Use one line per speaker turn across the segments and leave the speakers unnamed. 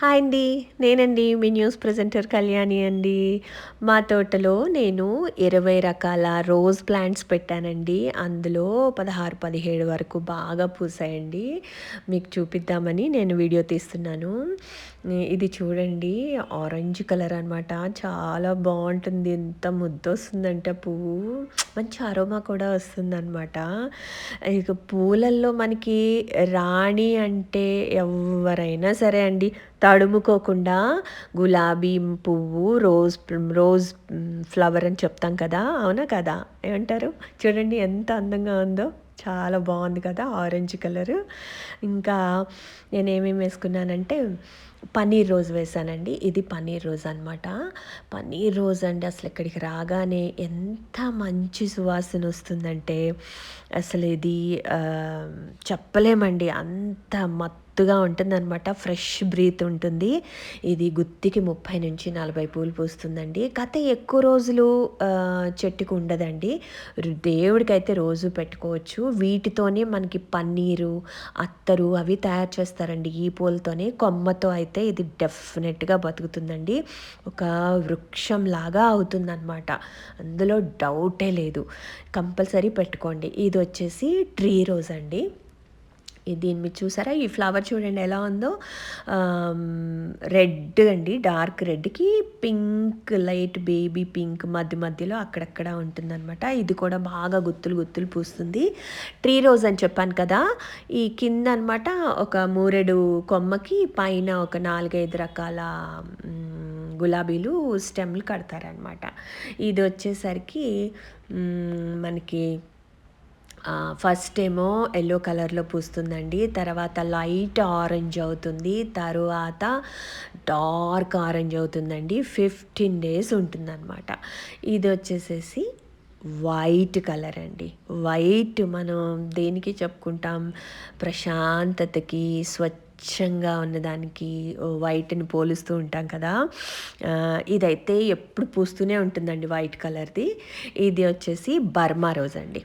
Hi అండి. నేనండి మీ news presenter Kalyani అండి. మా తోటలో నేను ఇరవై రకాల రోజ్ ప్లాంట్స్ పెట్టానండి. అందులో పదహారు పదిహేడు వరకు బాగా పూసాయండి. మీకు చూపిద్దామని నేను వీడియో తీస్తున్నాను. ఇది చూడండి. ఆరెంజ్ కలర్ అనమాట చాలా బాగుంటుంది. ఎంత ముద్దు వస్తుందంటే పువ్వు. మంచి అరోమా కూడా వస్తుందన్నమాట. ఇక పూలల్లో మనకి రాణి అంటే ఎవరైనా సరే అండి తడుముకోకుండా గులాబీ పువ్వు రోజ్ రోజ్ ఫ్లవర్ అని చెప్తాం కదా అవునా కదా? ఏమంటారు? చూడండి ఎంత అందంగా ఉందో చాలా బాగుంది కదా ఆరెంజ్ కలర్. ఇంకా నేను ఏమేమి వేసుకున్నానంటే పన్నీర్ రోజ్ వేసానండి. ఇది పన్నీర్ రోజ్ అనమాట పన్నీర్ రోజ్ అండి అసలు ఇక్కడికి రాగానే ఎంత మంచి సువాసన వస్తుందంటే అసలు ఇది చెప్పలేమండి. అంత మొత్తం గుత్తుగా ఉంటుందన్నమాట. ఫ్రెష్ బ్రీత్ ఉంటుంది. ఇది గుత్తికి ముప్పై నుంచి నలభై పూలు పూస్తుందండి. కథ ఎక్కువ రోజులు చెట్టుకు ఉండదండి. దేవుడికైతే రోజు పెట్టుకోవచ్చు. వీటితోనే మనకి పన్నీరు అత్తరు అవి తయారు చేస్తారండి. ఈ పూలతోనే కొమ్మతో అయితే ఇది డెఫినెట్గా బతుకుతుందండి. ఒక వృక్షం లాగా అవుతుందన్నమాట. అందులో డౌటే లేదు. కంపల్సరీ పెట్టుకోండి. ఇది వచ్చేసి ట్రీ రోజ్ అండి దీని మీద చూసారా? ఈ ఫ్లవర్ చూడండి ఎలా ఉందో. రెడ్ అండి డార్క్ రెడ్కి పింక్ లైట్ బేబీ పింక్ మధ్య మధ్యలో అక్కడక్కడ ఉంటుందన్నమాట. ఇది కూడా బాగా గుత్తులు గుత్తులు పూస్తుంది. ట్రీ రోజ్ అని చెప్పాను కదా ఈ కింద అనమాట ఒక మూరెడు కొమ్మకి పైన ఒక నాలుగైదు రకాల గులాబీలు స్టెమ్లు కడతారనమాట ఇది వచ్చేసరికి మనకి ఫస్ట్ ఏమో ఎల్లో కలర్లో పూస్తుందండి తర్వాత లైట్ ఆరెంజ్ అవుతుంది తరువాత డార్క్ ఆరెంజ్ అవుతుందండి ఫిఫ్టీన్ డేస్ ఉంటుందన్నమాట. ఇది వచ్చేసేసి వైట్ కలర్ అండి. వైట్ మనం దేనికి చెప్పుకుంటాం? ప్రశాంతతకి స్వచ్ఛ స్వచ్ఛంగా ఉన్నదానికి వైట్ని పోలుస్తూ ఉంటాం కదా. ఇదైతే ఎప్పుడు పూస్తూనే ఉంటుందండి వైట్ కలర్ది ఇది వచ్చేసి బర్మా రోజ్ అండి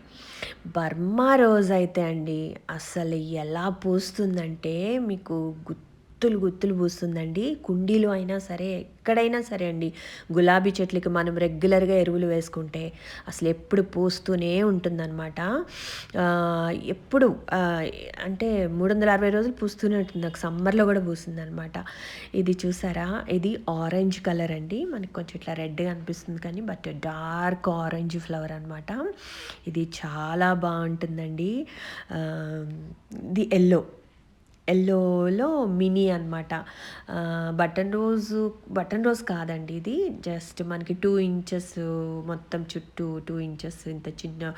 బర్మా రోజ్ అయితే అండి అసలు ఎలా పూస్తుందంటే మీకు గుర్తు గుత్తులు గుత్తులు పూస్తుందండి. కుండీలు అయినా సరే ఎక్కడైనా సరే అండి గులాబీ చెట్లకి మనం రెగ్యులర్గా ఎరువులు వేసుకుంటే అసలు ఎప్పుడు పూస్తూనే ఉంటుందన్నమాట. ఎప్పుడు అంటే మూడు వందల అరవై రోజులు పూస్తూనే ఉంటుంది. నాకు సమ్మర్లో కూడా పూస్తుందన్నమాట ఇది చూసారా? ఇది ఆరెంజ్ కలర్ అండి. మనకి కొంచెం ఇట్లా రెడ్గా అనిపిస్తుంది కానీ బట్ డార్క్ ఆరెంజ్ ఫ్లవర్ అనమాట ఇది చాలా బాగుంటుందండి. The yellow. ఎల్లోలో మినీ అనమాట బటన్ రోజు బటన్ రోజు కాదండి ఇది. జస్ట్ మనకి టూ ఇంచెస్ మొత్తం చుట్టూ టూ ఇంచెస్ ఇంత చిన్న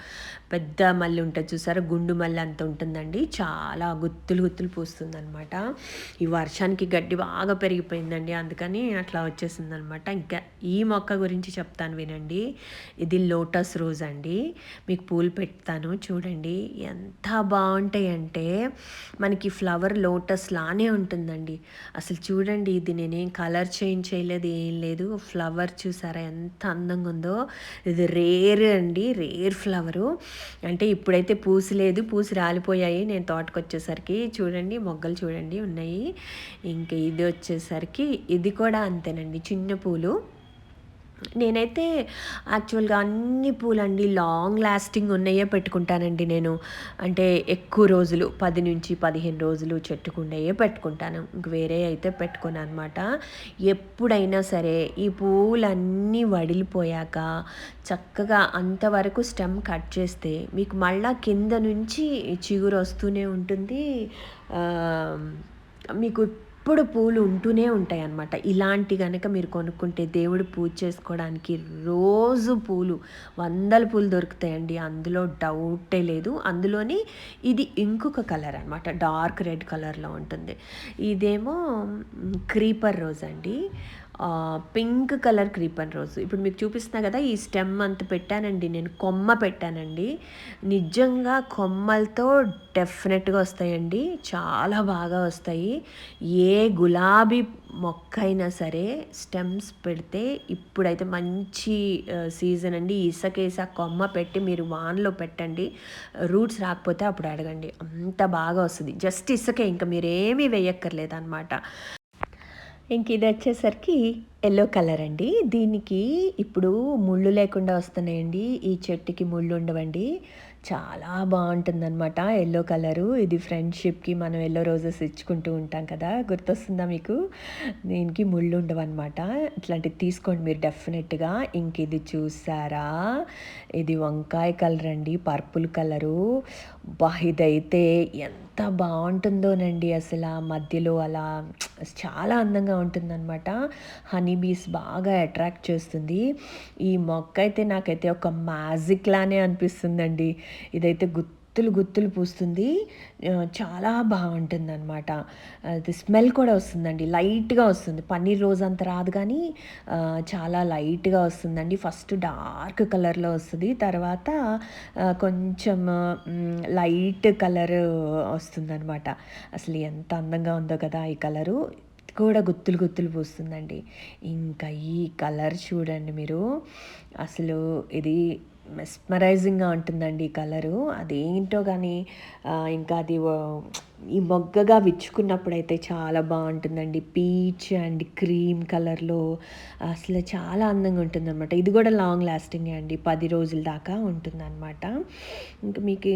పెద్ద మల్లి ఉంటుంది చూసారా? గుండు మల్లి అంత ఉంటుందండి. చాలా గుత్తులు గుత్తులు పూస్తుంది అనమాట ఈ వర్షానికి గడ్డి బాగా పెరిగిపోయిందండి. అందుకని అట్లా వచ్చేసింది అనమాట ఇంకా ఈ మొక్క గురించి చెప్తాను వినండి. ఇది లోటస్ రోజ్ అండి. మీకు పూలు పెడతాను. చూడండి ఎంత బాగుంటాయి అంటే మనకి ఫ్లవర్ లోటస్ లానే ఉంటుందండి. అసలు చూడండి ఇది నేనేం కలర్ చేంజ్ చేయలేదు ఏం లేదు. ఫ్లవర్ చూసారా ఎంత అందంగా ఉందో ఇది రేర్ అండి రేర్ ఫ్లవరు. అంటే ఇప్పుడైతే పూసి లేదు పూసి రాలిపోయాయి. నేను తోటకు వచ్చేసరికి చూడండి మొగ్గలు చూడండి ఉన్నాయి. ఇంకా ఇది వచ్చేసరికి ఇది కూడా అంతేనండి చిన్న పూలు. నేనైతే యాక్చువల్గా అన్ని పూలండి లాంగ్ లాస్టింగ్ ఉన్నాయే పెట్టుకుంటానండి నేను. అంటే ఎక్కువ రోజులు పది నుంచి పదిహేను రోజులు చెట్టుకుండయే పెట్టుకుంటాను. ఇంక వేరే అయితే పెట్టుకోను అనమాట ఎప్పుడైనా సరే ఈ పూలన్నీ వడిలిపోయాక చక్కగా అంతవరకు స్టెమ్ కట్ చేస్తే మీకు మళ్ళా కింద నుంచి చిగురు వస్తూనే ఉంటుంది. మీకు ఎప్పుడు పూలు ఉంటూనే ఉంటాయి అన్నమాట ఇలాంటి కనుక మీరు కొనుక్కుంటే దేవుడు పూజ చేసుకోవడానికి రోజు పూలు వందల పూలు దొరుకుతాయండి. అందులో డౌటే లేదు. అందులోని ఇది ఇంకొక కలర్ అనమాట డార్క్ రెడ్ కలర్లో ఉంటుంది. ఇదేమో క్రీపర్ రోజ్ అండి పింక్ కలర్ క్రీపర్ రోజు. ఇప్పుడు మీకు చూపిస్తున్నా కదా ఈ స్టెమ్ అంత పెట్టానండి నేను. కొమ్మ పెట్టానండి. నిజంగా కొమ్మలతో డెఫినెట్గా వస్తాయండి. చాలా బాగా వస్తాయి. ఏ గులాబీ మొక్క అయినా సరే స్టెమ్స్ పెడితే ఇప్పుడైతే మంచి సీజన్ అండి. ఇసకేస కొమ్మ పెట్టి మీరు వాన్లో పెట్టండి. రూట్స్ రాకపోతే అప్పుడు అడగండి. అంత బాగా వస్తుంది. జస్ట్ ఇసుకే ఇంకా మీరేమీ వేయక్కర్లేదు అనమాట ఇంక ఇది వచ్చేసరికి ఎల్లో కలర్ అండి. దీనికి ఇప్పుడు ముళ్ళు లేకుండా వస్తున్నాయండి. ఈ చెట్టుకి ముళ్ళు ఉండవండి. చాలా బాగుంటుందన్నమాట ఎల్లో కలరు ఇది ఫ్రెండ్షిప్కి మనం ఎల్లో రోజెస్ ఇచ్చుకుంటూ ఉంటాం కదా. గుర్తొస్తుందా మీకు? దీనికి ముళ్ళు ఉండవన్నమాట. ఇట్లాంటివి తీసుకోండి మీరు డెఫినెట్గా ఇంక ఇది చూసారా? ఇది వంకాయ కలర్ అండి. పర్పుల్ కలరు బా ఇదైతే ఎంత ఎంత బాగుంటుందోనండి అసలు ఆ మధ్యలో అలా చాలా అందంగా ఉంటుందన్నమాట. హనీ బీస్ బాగా అట్రాక్ట్ చేస్తుంది. ఈ మొక్క అయితే నాకైతే ఒక మ్యాజిక్ లానే అనిపిస్తుందండి. ఇదైతే గుత్తులు గుత్తులు పూస్తుంది. చాలా బాగుంటుంది అనమాట అది స్మెల్ కూడా వస్తుందండి. లైట్గా వస్తుంది. పన్నీర్ రోజు అంత రాదు కానీ చాలా లైట్గా వస్తుందండి. ఫస్ట్ డార్క్ కలర్లో వస్తుంది. తర్వాత కొంచెం లైట్ కలర్ వస్తుందన్నమాట. అసలు ఎంత అందంగా ఉందో కదా ఈ కలరు. కూడా గుత్తులు గుత్తులు పూస్తుందండి. ఇంకా ఈ కలర్ చూడండి మీరు. అసలు ఇది మెస్మరైజింగ్గా ఉంటుందండి ఈ కలరు. అదేంటో కానీ ఇంకా అది ఈ మొగ్గగా విచ్చుకున్నప్పుడు అయితే చాలా బాగుంటుందండి. పీచ్ అండ్ క్రీమ్ కలర్లో అసలు చాలా అందంగా ఉంటుందన్నమాట. ఇది కూడా లాంగ్ లాస్టింగ్ అండి. పది రోజుల దాకా ఉంటుందన్నమాట. ఇంకా మీకు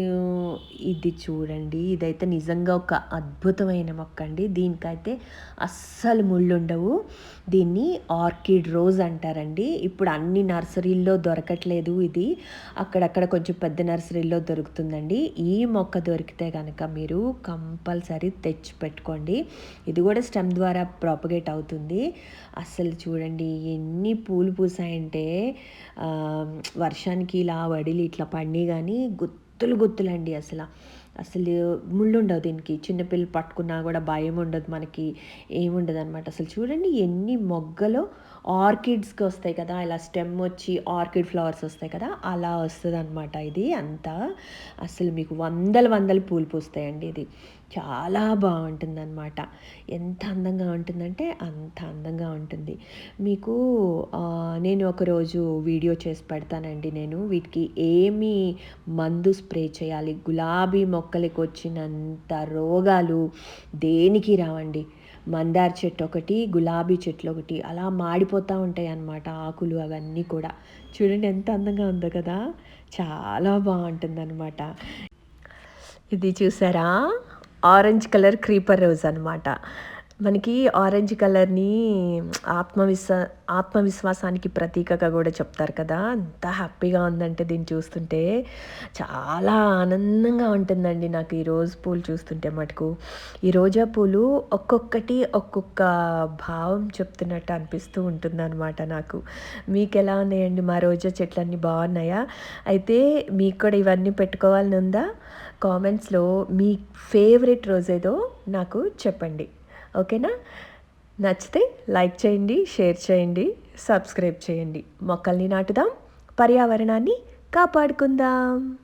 ఇది చూడండి. ఇదైతే నిజంగా ఒక అద్భుతమైన మొక్క అండి. దీనికైతే అస్సలు ముళ్ళు ఉండవు దీన్ని ఆర్కిడ్ రోజ్ అంటారండి. ఇప్పుడు అన్ని నర్సరీల్లో దొరకట్లేదు ఇది. అక్కడక్కడ కొంచెం పెద్ద నర్సరీల్లో దొరుకుతుందండి. ఈ మొక్క దొరికితే కనుక మీరు కంపల్సరీ తెచ్చి పెట్టుకోండి ఇది కూడా స్టెమ్ ద్వారా ప్రాపగేట్ అవుతుంది. అసలు చూడండి ఎన్ని పూలు పూసాయంటే వర్షానికి ఇలా వడిలి ఇట్లా పండి కానీ గుత్తులు గుత్తులండి అసలు. అసలు ముళ్ళు ఉండవు దీనికి. చిన్నపిల్లలు పట్టుకున్నా కూడా భయం ఉండదు మనకి. ఏముండదు అనమాట అసలు చూడండి ఎన్ని మొగ్గలో ఆర్కిడ్స్కి వస్తాయి కదా ఇలా స్టెమ్ వచ్చి ఆర్కిడ్ ఫ్లవర్స్ వస్తాయి కదా అలా వస్తుంది అనమాట ఇది అంతా. అసలు మీకు వందల వందల పూలు పూస్తాయండి ఇది. చాలా బాగుంటుంది అనమాట ఎంత అందంగా ఉంటుందంటే అంత అందంగా ఉంటుంది. మీకు నేను ఒకరోజు వీడియో చేసి పెడతానండి నేను. వీటికి ఏమి మందు స్ప్రే చేయాలి గులాబీ మొక్కలకి వచ్చినంత రోగాలు దేనికి రావండి? మందార చెట్టు ఒకటి గులాబీ చెట్లు ఒకటి అలా మాడిపోతూ ఉంటాయి అన్నమాట ఆకులు అవన్నీ కూడా. చూడండి ఎంత అందంగా ఉందో కదా. చాలా బాగుంటుంది ఇది చూసారా? ఆరెంజ్ కలర్ క్రీపర్ రోజ్ అనమాట మనకి ఆరెంజ్ కలర్ని ఆత్మవిశ్వా ఆత్మవిశ్వాసానికి ప్రతీకగా కూడా చెప్తారు కదా. అంత హ్యాపీగా ఉందంటే దీన్ని చూస్తుంటే. చాలా ఆనందంగా ఉంటుందండి నాకు ఈ రోజు పూలు చూస్తుంటే మటుకు. ఈ రోజా పూలు ఒక్కొక్కటి ఒక్కొక్క భావం చెప్తున్నట్టు అనిపిస్తూ ఉంటుందన్నమాట నాకు. మీకు ఎలా ఉన్నాయండి? మా రోజా చెట్లన్నీ బాగున్నాయా? అయితే మీకు కూడా ఇవన్నీ పెట్టుకోవాలని ఉందా? కామెంట్స్లో మీ ఫేవరెట్ రోజేదో నాకు చెప్పండి. ఓకేనా? నచ్చితే లైక్ చేయండి షేర్ చేయండి సబ్స్క్రైబ్ చేయండి. మొక్కల్ని నాటుదాం పర్యావరణాన్ని కాపాడుకుందాం.